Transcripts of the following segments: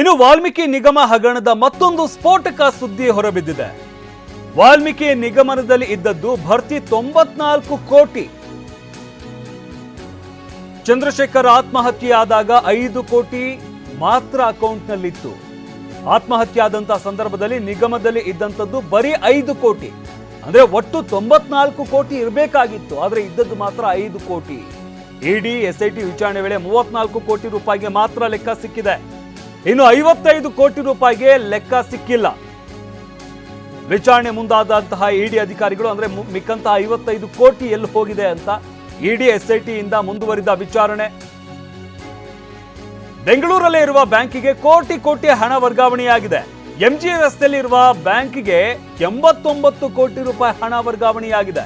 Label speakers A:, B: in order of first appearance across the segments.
A: ಇನ್ನು ವಾಲ್ಮೀಕಿ ನಿಗಮ ಹಗರಣದ ಮತ್ತೊಂದು ಸ್ಫೋಟಕ ಸುದ್ದಿ ಹೊರಬಿದ್ದಿದೆ. ವಾಲ್ಮೀಕಿ ನಿಗಮನದಲ್ಲಿ ಇದ್ದದ್ದು ಭರ್ತಿ ತೊಂಬತ್ನಾಲ್ಕು ಕೋಟಿ. ಚಂದ್ರಶೇಖರ್ ಆತ್ಮಹತ್ಯೆ ಆದಾಗ ಐದು ಕೋಟಿ ಮಾತ್ರ ಅಕೌಂಟ್ನಲ್ಲಿತ್ತು. ಆತ್ಮಹತ್ಯೆ ಆದಂತಹ ಸಂದರ್ಭದಲ್ಲಿ ನಿಗಮದಲ್ಲಿ ಇದ್ದಂಥದ್ದು ಬರೀ ಐದು ಕೋಟಿ. ಅಂದ್ರೆ ಒಟ್ಟು ತೊಂಬತ್ನಾಲ್ಕು ಕೋಟಿ ಇರಬೇಕಾಗಿತ್ತು, ಆದ್ರೆ ಇದ್ದದ್ದು ಮಾತ್ರ ಐದು ಕೋಟಿ. ಇಡಿ ಎಸ್ಐಟಿ ವಿಚಾರಣೆ ವೇಳೆ ಮೂವತ್ನಾಲ್ಕು ಕೋಟಿ ರೂಪಾಯಿಗೆ ಮಾತ್ರ ಲೆಕ್ಕ ಸಿಕ್ಕಿದೆ. ಇನ್ನು ಐವತ್ತೈದು ಕೋಟಿ ರೂಪಾಯಿಗೆ ಲೆಕ್ಕ ಸಿಕ್ಕಿಲ್ಲ. ವಿಚಾರಣೆ ಮುಂದಾದಂತಹ ಇಡಿ ಅಧಿಕಾರಿಗಳು, ಅಂದ್ರೆ ಮಿಕ್ಕಂತಹ ಐವತ್ತೈದು ಕೋಟಿ ಎಲ್ಲಿ ಹೋಗಿದೆ ಅಂತ ಇಡಿ ಎಸ್ಐಟಿ ಇಂದ ಮುಂದುವರಿದ ವಿಚಾರಣೆ. ಬೆಂಗಳೂರಲ್ಲೇ ಇರುವ ಬ್ಯಾಂಕಿಗೆ ಕೋಟಿ ಕೋಟಿ ಹಣ ವರ್ಗಾವಣೆಯಾಗಿದೆ. ಎಂಜಿ ರಸ್ತೆಯಲ್ಲಿರುವ ಬ್ಯಾಂಕಿಗೆ ಎಂಬತ್ತೊಂಬತ್ತು ಕೋಟಿ ರೂಪಾಯಿ ಹಣ ವರ್ಗಾವಣೆಯಾಗಿದೆ.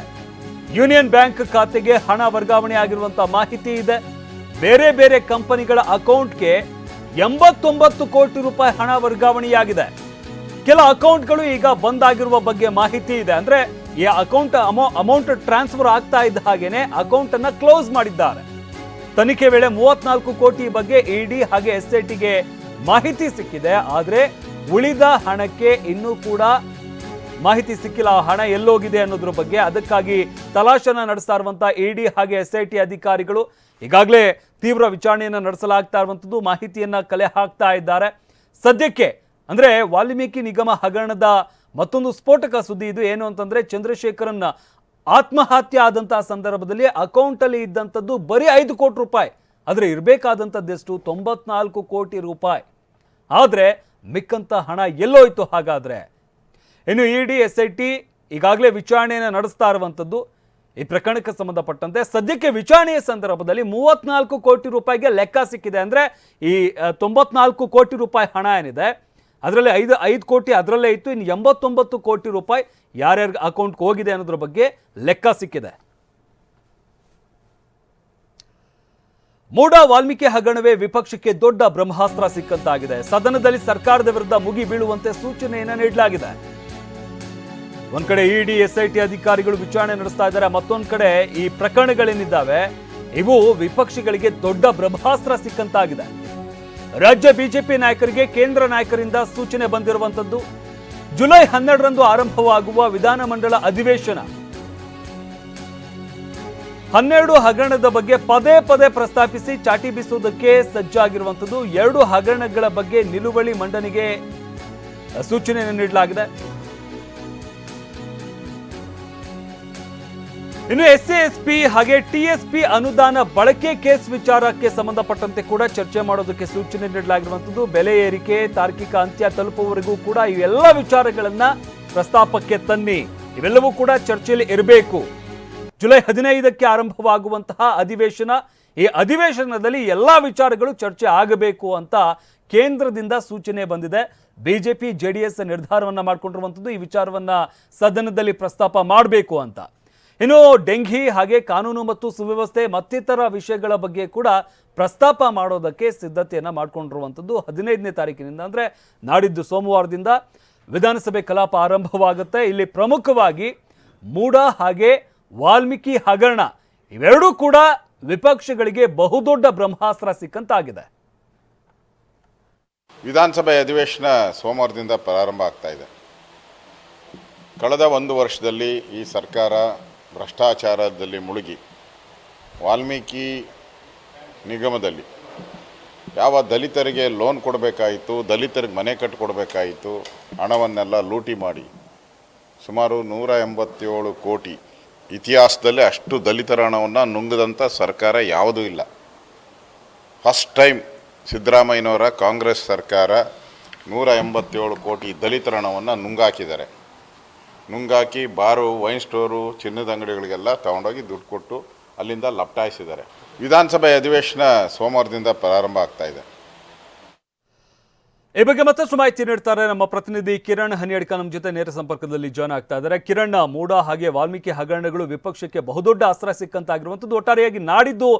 A: ಯೂನಿಯನ್ ಬ್ಯಾಂಕ್ ಖಾತೆಗೆ ಹಣ ವರ್ಗಾವಣೆ ಆಗಿರುವಂತಹ ಮಾಹಿತಿ ಇದೆ. ಬೇರೆ ಬೇರೆ ಕಂಪನಿಗಳ ಅಕೌಂಟ್ಗೆ ಎಂಬತ್ತೊಂಬತ್ತು ಕೋಟಿ ರೂಪಾಯಿ ಹಣ ವರ್ಗಾವಣೆಯಾಗಿದೆ. ಕೆಲ ಅಕೌಂಟ್ಗಳು ಈಗ ಬಂದ್ ಆಗಿರುವ ಬಗ್ಗೆ ಮಾಹಿತಿ ಇದೆ. ಅಂದ್ರೆ ಈ ಅಕೌಂಟ್ ಅಮೌಂಟ್ ಟ್ರಾನ್ಸ್ಫರ್ ಆಗ್ತಾ ಇದ್ದ ಹಾಗೇನೆ ಅಕೌಂಟ್ ಅನ್ನ ಕ್ಲೋಸ್ ಮಾಡಿದ್ದಾರೆ. ತನಿಖೆ ವೇಳೆ ಮೂವತ್ನಾಲ್ಕು ಕೋಟಿ ಬಗ್ಗೆ ಇಡಿ ಹಾಗೆ ಎಸ್ಐಟಿಗೆ ಮಾಹಿತಿ ಸಿಕ್ಕಿದೆ. ಆದ್ರೆ ಉಳಿದ ಹಣಕ್ಕೆ ಇನ್ನೂ ಕೂಡ ಮಾಹಿತಿ ಸಿಕ್ಕಿಲ್ಲ. ಆ ಹಣ ಎಲ್ಲೋಗಿದೆ ಅನ್ನೋದ್ರ ಬಗ್ಗೆ ಅದಕ್ಕಾಗಿ ತಲಾಶನ ನಡೆಸ್ತಾ ಇರುವಂತಹ ಇಡಿ ಹಾಗೆ ಎಸ್ಐಟಿ ಅಧಿಕಾರಿಗಳು ಈಗಾಗಲೇ ತೀವ್ರ ವಿಚಾರಣೆಯನ್ನು ನಡೆಸಲಾಗ್ತಾ ಇರುವಂಥದ್ದು ಮಾಹಿತಿಯನ್ನು ಕಲೆ ಹಾಕ್ತಾ ಇದ್ದಾರೆ. ಸದ್ಯಕ್ಕೆ, ಅಂದರೆ ವಾಲ್ಮೀಕಿ ನಿಗಮ ಹಗರಣದ ಮತ್ತೊಂದು ಸ್ಫೋಟಕ ಸುದ್ದಿ ಇದು ಏನು ಅಂತಂದರೆ, ಚಂದ್ರಶೇಖರನ್ನ ಆತ್ಮಹತ್ಯೆ ಆದಂತಹ ಸಂದರ್ಭದಲ್ಲಿ ಅಕೌಂಟಲ್ಲಿ ಇದ್ದಂಥದ್ದು ಬರೀ ಐದು ಕೋಟಿ ರೂಪಾಯಿ. ಆದರೆ ಇರಬೇಕಾದಂಥದ್ದೆಷ್ಟು ತೊಂಬತ್ನಾಲ್ಕು ಕೋಟಿ ರೂಪಾಯಿ. ಆದರೆ ಮಿಕ್ಕಂಥ ಹಣ ಎಲ್ಲೋಯ್ತು ಹಾಗಾದರೆ. ಇನ್ನು ಡಿ, ಎಸ್ ಐ ಟಿ ಈಗಾಗಲೇ ವಿಚಾರಣೆಯನ್ನು ನಡೆಸ್ತಾ ಇರುವಂಥದ್ದು ಈ ಪ್ರಕರಣಕ್ಕೆ ಸಂಬಂಧಪಟ್ಟಂತೆ ಸದ್ಯಕ್ಕೆ ವಿಚಾರಣೆಯ ಸಂದರ್ಭದಲ್ಲಿ ಮೂವತ್ನಾಲ್ಕು ಕೋಟಿ ರೂಪಾಯಿಗೆ ಲೆಕ್ಕ ಸಿಕ್ಕಿದೆ ಅಂದರೆ ಈ ತೊಂಬತ್ನಾಲ್ಕು ಕೋಟಿ ರೂಪಾಯಿ ಹಣ ಏನಿದೆ, ಅದರಲ್ಲಿ ಐದು ಐದು ಕೋಟಿ ಅದರಲ್ಲೇ ಇತ್ತು, ಇನ್ನು ಎಂಬತ್ತೊಂಬತ್ತು ಕೋಟಿ ರೂಪಾಯಿ ಯಾರ್ಯಾರ ಅಕೌಂಟ್ಗೆ ಹೋಗಿದೆ ಅನ್ನೋದ್ರ ಬಗ್ಗೆ ಲೆಕ್ಕ ಸಿಕ್ಕಿದೆ. ಮೂಡ ವಾಲ್ಮೀಕಿ ಹಗರಣವೇ ವಿಪಕ್ಷಕ್ಕೆ ದೊಡ್ಡ ಬ್ರಹ್ಮಾಸ್ತ್ರ ಸಿಕ್ಕಂತಾಗಿದೆ. ಸದನದಲ್ಲಿ ಸರ್ಕಾರದ ವಿರುದ್ಧ ಮುಗಿ ಬೀಳುವಂತೆ ಸೂಚನೆಯನ್ನು ನೀಡಲಾಗಿದೆ. ಒಂದ್ ಕಡೆ ಇಡಿ, ಎಸ್ಐಟಿ ಅಧಿಕಾರಿಗಳು ವಿಚಾರಣೆ ನಡೆಸ್ತಾ ಇದ್ದಾರೆ, ಮತ್ತೊಂದ್ ಕಡೆ ಈ ಪ್ರಕರಣಗಳೇನಿದ್ದಾವೆ, ಇವು ವಿಪಕ್ಷಗಳಿಗೆ ದೊಡ್ಡ ಬ್ರಹ್ಮಾಸ್ತ್ರ ಸಿಕ್ಕಂತಾಗಿದೆ. ರಾಜ್ಯ ಬಿಜೆಪಿ ನಾಯಕರಿಗೆ ಕೇಂದ್ರ ನಾಯಕರಿಂದ ಸೂಚನೆ ಬಂದಿರುವಂತದ್ದು ಜುಲೈ ಹನ್ನೆರಡರಂದು ಆರಂಭವಾಗುವ ವಿಧಾನಮಂಡಲ ಅಧಿವೇಶನ. ಹನ್ನೆರಡು ಹಗರಣದ ಬಗ್ಗೆ ಪದೇ ಪದೇ ಪ್ರಸ್ತಾಪಿಸಿ ಚಾಟಿ ಬೀಸುವುದಕ್ಕೆ ಸಜ್ಜಾಗಿರುವಂಥದ್ದು, ಎರಡು ಹಗರಣಗಳ ಬಗ್ಗೆ ನಿಲುವಳಿ ಮಂಡನೆಗೆ ಸೂಚನೆಯನ್ನು ನೀಡಲಾಗಿದೆ. ಇನ್ನು ಎಸ್ ಎಸ್ ಪಿ ಹಾಗೆ ಟಿ ಎಸ್ ಪಿ ಅನುದಾನ ಬಳಕೆ ಕೇಸ್ ವಿಚಾರಕ್ಕೆ ಸಂಬಂಧಪಟ್ಟಂತೆ ಕೂಡ ಚರ್ಚೆ ಮಾಡೋದಕ್ಕೆ ಸೂಚನೆ ನೀಡಲಾಗಿರುವಂಥದ್ದು. ಬೆಲೆ ಏರಿಕೆ, ತಾರ್ಕಿಕ ಅಂತ್ಯ ತಲುಪುವವರೆಗೂ ಕೂಡ ಇವೆಲ್ಲ ವಿಚಾರಗಳನ್ನ ಪ್ರಸ್ತಾಪಕ್ಕೆ ತನ್ನಿ. ಇವೆಲ್ಲವೂ ಕೂಡ ಚರ್ಚೆಯಲ್ಲಿ ಇರಬೇಕು. ಜುಲೈ ಹದಿನೈದಕ್ಕೆ ಆರಂಭವಾಗುವಂತಹ ಅಧಿವೇಶನ, ಈ ಅಧಿವೇಶನದಲ್ಲಿ ಎಲ್ಲ ವಿಚಾರಗಳು ಚರ್ಚೆ ಆಗಬೇಕು ಅಂತ ಕೇಂದ್ರದಿಂದ ಸೂಚನೆ ಬಂದಿದೆ. ಬಿಜೆಪಿ, ಜೆಡಿಎಸ್ ನಿರ್ಧಾರವನ್ನು ಮಾಡಿಕೊಂಡಿರುವಂಥದ್ದು, ಈ ವಿಚಾರವನ್ನ ಸದನದಲ್ಲಿ ಪ್ರಸ್ತಾಪ ಮಾಡಬೇಕು ಅಂತ. ಇನ್ನು ಡೆಂಘಿ, ಹಾಗೆ ಕಾನೂನು ಮತ್ತು ಸುವ್ಯವಸ್ಥೆ ಮತ್ತಿತರ ವಿಷಯಗಳ ಬಗ್ಗೆ ಕೂಡ ಪ್ರಸ್ತಾಪ ಮಾಡೋದಕ್ಕೆ ಸಿದ್ಧತೆಯನ್ನು ಮಾಡಿಕೊಂಡಿರುವಂಥದ್ದು ಹದಿನೈದನೇ ತಾರೀಕಿನಿಂದ. ಅಂದರೆ ನಾಡಿದ್ದು ಸೋಮವಾರದಿಂದ ವಿಧಾನಸಭೆ ಕಲಾಪ ಆರಂಭವಾಗುತ್ತೆ. ಇಲ್ಲಿ ಪ್ರಮುಖವಾಗಿ ಮೂಡ ಹಾಗೆ ವಾಲ್ಮೀಕಿ ಹಗರಣ ಇವೆರಡೂ ಕೂಡ ವಿಪಕ್ಷಗಳಿಗೆ ಬಹುದೊಡ್ಡ ಬ್ರಹ್ಮಾಸ್ತ್ರ ಸಿಕ್ಕಂತಾಗಿದೆ.
B: ವಿಧಾನಸಭೆ ಅಧಿವೇಶನ ಸೋಮವಾರದಿಂದ ಪ್ರಾರಂಭ ಆಗ್ತಾ ಇದೆ. ಕಳೆದ ಒಂದು ವರ್ಷದಲ್ಲಿ ಈ ಸರ್ಕಾರ ಭ್ರಷ್ಟಾಚಾರದಲ್ಲಿ ಮುಳುಗಿ ವಾಲ್ಮೀಕಿ ನಿಗಮದಲ್ಲಿ ಯಾವ ದಲಿತರಿಗೆ ಲೋನ್ ಕೊಡಬೇಕಾಯಿತು, ದಲಿತರಿಗೆ ಮನೆ ಕಟ್ಟಿಕೊಡ್ಬೇಕಾಯಿತು ಹಣವನ್ನೆಲ್ಲ ಲೂಟಿ ಮಾಡಿ ಸುಮಾರು ನೂರ ಎಂಬತ್ತೇಳು ಕೋಟಿ ಇತಿಹಾಸದಲ್ಲಿ ಅಷ್ಟು ದಲಿತರ ಹಣವನ್ನು ನುಂಗದಂಥ ಸರ್ಕಾರ ಯಾವುದೂ ಇಲ್ಲ. ಫಸ್ಟ್ ಟೈಮ್ ಸಿದ್ದರಾಮಯ್ಯನವರ ಕಾಂಗ್ರೆಸ್ ಸರ್ಕಾರ ನೂರ ಎಂಬತ್ತೇಳು ಕೋಟಿ ದಲಿತರ ಹಣವನ್ನು ನುಂಗಾಕಿದ್ದಾರೆ. ನುಂಗಾಕಿ ಬಾರು, ವೈನ್ ಸ್ಟೋರು, ಚಿನ್ನದ ಅಂಗಡಿಗಳಿಗೆಲ್ಲ ತಗೊಂಡೋಗಿ ದುಡ್ಡು ಕೊಟ್ಟು ಅಲ್ಲಿಂದ ಲಪ್ಟಾಯಿಸಿದ್ದಾರೆ. ವಿಧಾನಸಭೆ ಅಧಿವೇಶನ ಸೋಮವಾರದಿಂದ ಪ್ರಾರಂಭ ಆಗ್ತಾ ಇದೆ.
A: ಈ ಬಗ್ಗೆ ಮತ್ತಷ್ಟು ಮಾಹಿತಿ ನೀಡ್ತಾರೆ ನಮ್ಮ ಪ್ರತಿನಿಧಿ ಕಿರಣ್ ಹನಿಯಡ್ಕ. ನಮ್ಮ ಜೊತೆ ನೇರ ಸಂಪರ್ಕದಲ್ಲಿ ಜಾಯ್ನ್ ಆಗ್ತಾ ಇದ್ದಾರೆ. ಕಿರಣ್ ಮೂಡ ಹಾಗೆ ವಾಲ್ಮೀಕಿ ಹಗರಣಗಳು ವಿಪಕ್ಷಕ್ಕೆ ಬಹುದೊಡ್ಡ ಅಸ್ತ್ರ ಸಿಕ್ಕಂತಾಗಿರುವಂಥದ್ದು, ಒಟ್ಟಾರೆಯಾಗಿ ನಾಡಿದ್ದು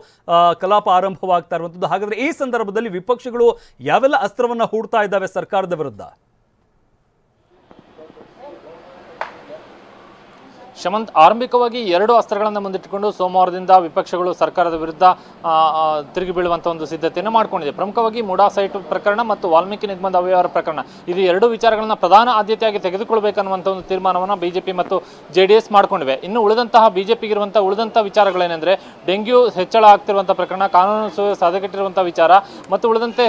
A: ಕಲಾಪ ಆರಂಭವಾಗ್ತಾ ಇರುವಂಥದ್ದು. ಹಾಗಾದರೆ ಈ ಸಂದರ್ಭದಲ್ಲಿ ವಿಪಕ್ಷಗಳು ಯಾವೆಲ್ಲ ಅಸ್ತ್ರವನ್ನು ಹೂಡ್ತಾ ಇದ್ದಾವೆ ಸರ್ಕಾರದ ವಿರುದ್ಧ?
C: ಶಮಂತ್, ಆರಂಭಿಕವಾಗಿ ಎರಡು ಅಸ್ತ್ರಗಳನ್ನು ಮುಂದಿಟ್ಟುಕೊಂಡು ಸೋಮವಾರದಿಂದ ವಿಪಕ್ಷಗಳು ಸರ್ಕಾರದ ವಿರುದ್ಧ ತಿರುಗಿ ಬೀಳುವಂಥ ಒಂದು ಸಿದ್ಧತೆಯನ್ನು ಮಾಡಿಕೊಂಡಿದೆ. ಪ್ರಮುಖವಾಗಿ ಮುಡಾ ಸೈಟ್ ಪ್ರಕರಣ ಮತ್ತು ವಾಲ್ಮೀಕಿ ನಿಗಮದ ಅವ್ಯವಹಾರ ಪ್ರಕರಣ. ಇದು ಎರಡು ವಿಚಾರಗಳನ್ನು ಪ್ರಧಾನ ಆದ್ಯತೆಯಾಗಿ ತೆಗೆದುಕೊಳ್ಬೇಕನ್ನುವಂಥ ಒಂದು ತೀರ್ಮಾನವನ್ನು ಬಿಜೆಪಿ ಮತ್ತು ಜೆ ಡಿ ಎಸ್ ಮಾಡಿಕೊಂಡಿವೆ. ಇನ್ನು ಉಳಿದಂತಹ ಬಿಜೆಪಿಗಿರುವಂಥ ಉಳಿದಂಥ ವಿಚಾರಗಳೇನೆಂದರೆ, ಡೆಂಗ್ಯೂ ಹೆಚ್ಚಳ ಆಗ್ತಿರುವಂಥ ಪ್ರಕರಣ, ಕಾನೂನು ಸುವ್ಯವಸ್ಥೆ ವಿಚಾರ, ಮತ್ತು ಉಳಿದಂತೆ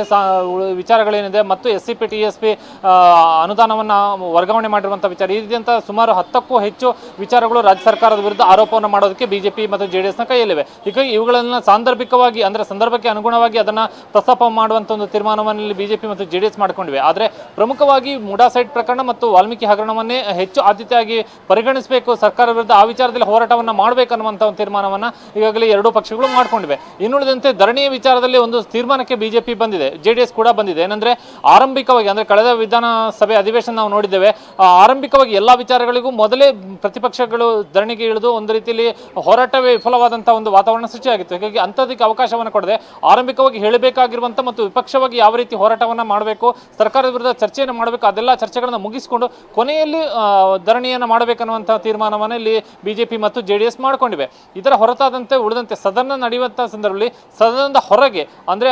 C: ವಿಚಾರಗಳೇನಿದೆ ಮತ್ತು S C P T S P ಅನುದಾನವನ್ನು ವರ್ಗಾವಣೆ ಮಾಡಿರುವಂಥ ವಿಚಾರ. ಈ ರೀತಿಯಂಥ ಸುಮಾರು ಹತ್ತಕ್ಕೂ ಹೆಚ್ಚು ವಿಚಾರಗಳು ರಾಜ್ಯ ಸರ್ಕಾರದ ವಿರುದ್ಧ ಆರೋಪವನ್ನು ಮಾಡೋದಕ್ಕೆ ಬಿಜೆಪಿ ಮತ್ತು ಜೆ ಡಿ ಎಸ್ನ ಕೈಯಲ್ಲಿವೆ. ಹೀಗಾಗಿ ಇವುಗಳನ್ನು ಸಾಂದರ್ಭಿಕವಾಗಿ ಅಂದರೆ ಸಂದರ್ಭಕ್ಕೆ ಅನುಗುಣವಾಗಿ ಅದನ್ನು ಪ್ರಸ್ತಾಪ ಮಾಡುವಂಥ ಒಂದು ತೀರ್ಮಾನವನ್ನು ಬಿಜೆಪಿ ಮತ್ತು ಜೆ ಡಿ ಎಸ್ ಮಾಡಿಕೊಂಡಿವೆ. ಆದರೆ ಪ್ರಮುಖವಾಗಿ ಮುಡಾ ಸೈಟ್ ಪ್ರಕರಣ ಮತ್ತು ವಾಲ್ಮೀಕಿ ಹಗರಣವನ್ನೇ ಹೆಚ್ಚು ಆದ್ಯತೆಯಾಗಿ ಪರಿಗಣಿಸಬೇಕು ಸರ್ಕಾರ ವಿರುದ್ಧ ಆ ವಿಚಾರದಲ್ಲಿ ಹೋರಾಟವನ್ನು ಮಾಡಬೇಕನ್ನುವಂಥ ಒಂದು ತೀರ್ಮಾನವನ್ನು ಈಗಾಗಲೇ ಎರಡೂ ಪಕ್ಷಗಳು ಮಾಡಿಕೊಂಡಿವೆ. ಇನ್ನುಳಿದಂತೆ ಧರಣಿಯ ವಿಚಾರದಲ್ಲಿ ಒಂದು ತೀರ್ಮಾನಕ್ಕೆ ಬಿಜೆಪಿ ಬಂದಿದೆ ಜೆ ಡಿ ಎಸ್ ಕೂಡ ಬಂದಿದೆ. ಏನಂದ್ರೆ ಆರಂಭಿಕವಾಗಿ ಅಂದರೆ ಕಳೆದ ವಿಧಾನಸಭೆ ಅಧಿವೇಶನ ನಾವು ನೋಡಿದ್ದೇವೆ ಆರಂಭಿಕವಾಗಿ ಎಲ್ಲ ವಿಚಾರಗಳಿಗೂ ಮೊದಲೇ ಪ್ರತಿಪಕ್ಷಗಳು ಧರಣಿಗೆ ಇಳಿದು ಒಂದು ರೀತಿಯಲ್ಲಿ ಹೋರಾಟವೇ ವಿಫಲವಾದಂಥ ಒಂದು ವಾತಾವರಣ ಸೃಷ್ಟಿಯಾಗಿತ್ತು. ಹೀಗಾಗಿ ಅಂಥದಕ್ಕೆ ಅವಕಾಶವನ್ನು ಕೊಡದೆ ಆರಂಭಿಕವಾಗಿ ಹೇಳಬೇಕಾಗಿರುವಂಥ ಮತ್ತು ವಿಪಕ್ಷವಾಗಿ ಯಾವ ರೀತಿ ಹೋರಾಟವನ್ನು ಮಾಡಬೇಕು, ಸರ್ಕಾರದ ವಿರುದ್ಧ ಚರ್ಚೆಯನ್ನು ಮಾಡಬೇಕು, ಅದೆಲ್ಲ ಚರ್ಚೆಗಳನ್ನು ಮುಗಿಸಿಕೊಂಡು ಕೊನೆಯಲ್ಲಿ ಧರಣಿಯನ್ನು ಮಾಡಬೇಕನ್ನುವಂಥ ತೀರ್ಮಾನವನ್ನು ಇಲ್ಲಿ ಬಿಜೆಪಿ ಮತ್ತು ಜೆ ಎಸ್ ಮಾಡಿಕೊಂಡಿವೆ. ಇದರ ಹೊರತಾದಂತೆ ಉಳಿದಂತೆ ಸದನ ನಡೆಯುವಂಥ ಸಂದರ್ಭದಲ್ಲಿ ಸದನದ ಹೊರಗೆ, ಅಂದರೆ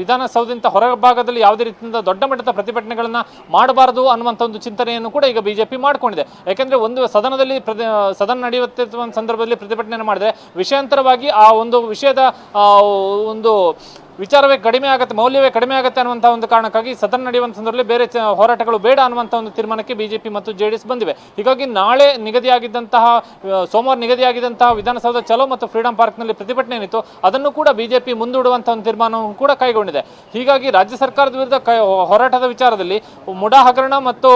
C: ವಿಧಾನಸೌಧದಿಂದ ಹೊರ ಭಾಗದಲ್ಲಿ ಯಾವುದೇ ರೀತಿಯಿಂದ ದೊಡ್ಡ ಮಟ್ಟದ ಪ್ರತಿಭಟನೆಗಳನ್ನು ಮಾಡಬಾರದು ಅನ್ನುವಂಥ ಒಂದು ಚಿಂತನೆಯನ್ನು ಕೂಡ ಈಗ ಬಿಜೆಪಿ ಮಾಡಿಕೊಂಡಿದೆ. ಯಾಕೆಂದ್ರೆ ಒಂದು ಸದನದಲ್ಲಿ ಪ್ರತಿ ಸದನ ನಡೆಯುತ್ತಿರುವ ಒಂದು ಸಂದರ್ಭದಲ್ಲಿ ಪ್ರತಿಭಟನೆ ಮಾಡಿದ್ರೆ ವಿಷಯಾಂತರವಾಗಿ ಆ ಒಂದು ವಿಷಯದ ಒಂದು ವಿಚಾರವೇ ಕಡಿಮೆ ಆಗುತ್ತೆ, ಮೌಲ್ಯವೇ ಕಡಿಮೆ ಆಗುತ್ತೆ ಅನ್ನುವಂಥ ಒಂದು ಕಾರಣಕ್ಕಾಗಿ ಸದನ ನಡೆಯುವಂಥ ಸಂದರ್ಭದಲ್ಲಿ ಬೇರೆ ಹೋರಾಟಗಳು ಬೇಡ ಅನ್ನುವಂಥ ಒಂದು ತೀರ್ಮಾನಕ್ಕೆ ಬಿಜೆಪಿ ಮತ್ತು ಜೆ ಡಿ ಬಂದಿವೆ. ಹೀಗಾಗಿ ನಾಳೆ ನಿಗದಿಯಾಗಿದ್ದಂತಹ ಸೋಮವಾರ ನಿಗದಿಯಾಗಿದ್ದಂತಹ ವಿಧಾನಸೌಧ ಚಲೋ ಮತ್ತು ಫ್ರೀಡಂ ಪಾರ್ಕ್ನಲ್ಲಿ ಪ್ರತಿಭಟನೆ ಏನಿತ್ತು ಅದನ್ನು ಕೂಡ ಬಿಜೆಪಿ ಮುಂದೂಡುವಂಥ ಒಂದು ತೀರ್ಮಾನವನ್ನು ಕೂಡ ಕೈಗೊಂಡಿದೆ. ಹೀಗಾಗಿ ರಾಜ್ಯ ಸರ್ಕಾರದ ವಿರುದ್ಧ ಹೋರಾಟದ ವಿಚಾರದಲ್ಲಿ ಮುಡಾ ಹಗರಣ ಮತ್ತು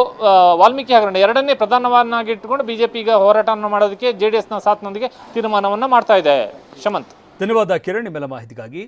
C: ವಾಲ್ಮೀಕಿ ಹಗರಣ ಎರಡನ್ನೇ ಪ್ರಧಾನವನ್ನಾಗಿ ಇಟ್ಟುಕೊಂಡು ಬಿಜೆಪಿ ಈಗ ಹೋರಾಟವನ್ನು ಮಾಡೋದಕ್ಕೆ ಜೆ ಡಿ ಎಸ್ನ ಸಾಥ್ನೊಂದಿಗೆ ತೀರ್ಮಾನವನ್ನು ಮಾಡ್ತಾ ಇದೆ. ಶಮಂತ್.
A: ಧನ್ಯವಾದ. ಕಿರಣ್ ನಿಮ್ಮೆಲ್ಲ ಮಾಹಿತಿಗಾಗಿ